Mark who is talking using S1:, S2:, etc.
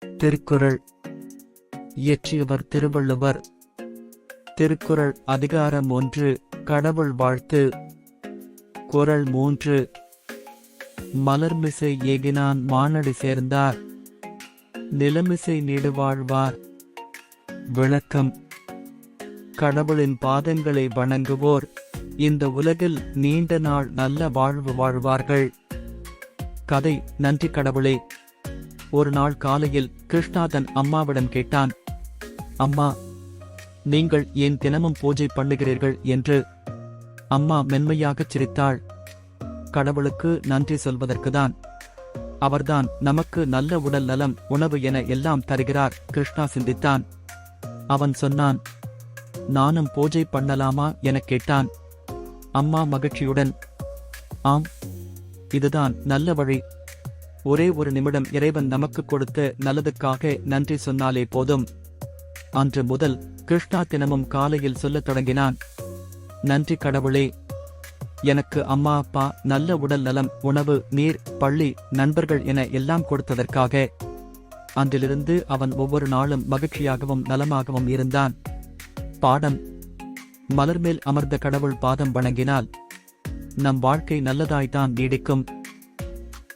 S1: திருக்குறள். இயற்றியவர் திருவள்ளுவர். திருக்குறள் அதிகாரம் ஒன்று கடவுள் வாழ்த்து. குரல் மூன்று மலர்மிசை ஏகினான் மானடி சேர்ந்தார். நிலமிசை நீடு வாழ்வார் விளக்கம் கடவுளின் பாதங்களை வணங்குவோர். இந்த உலகில் நீண்ட நாள் நல்ல வாழ்வு வாழ்வார்கள். கதை நன்றி கடவுளே. ஒரு நாள் காலையில் கிருஷ்ணா தன் அம்மாவிடம் கேட்டான் அம்மா நீங்கள் ஏன் தினமும் பூஜை பண்ணுகிறீர்கள்? என்று அம்மா மென்மையாகச் சிரித்தாள். கடவுளுக்கு நன்றி சொல்வதற்குதான். அவர்தான் நமக்கு நல்ல உடல் நலம் உணவு என எல்லாம் தருகிறார் கிருஷ்ணா சிந்தித்தான். அவன் சொன்னான் நானும் பூஜை பண்ணலாமா? எனக் கேட்டான். அம்மா மகிழ்ச்சியுடன் ஆம் இதுதான் நல்ல வழி. ஒரே ஒரு நிமிடம் இறைவன் நமக்கு கொடுத்து நல்லதுக்காக நன்றி சொன்னாலே போதும். அன்று முதல் கிருஷ்ணா தினமும் காலையில் சொல்லத் தொடங்கினான். நன்றி கடவுளே. எனக்கு அம்மா அப்பா நல்ல உடல் நலம் உணவு நீர் பள்ளி நண்பர்கள் என எல்லாம் கொடுத்ததற்காக அன்றிலிருந்து அவன் ஒவ்வொரு நாளும் மகிழ்ச்சியாகவும் நலமாகவும் இருந்தான். பாடம். மலர்மேல் அமர்ந்த கடவுள் பாதம் வணங்கினால் நம் வாழ்க்கை நல்லதாய்தான் நீடிக்கும்.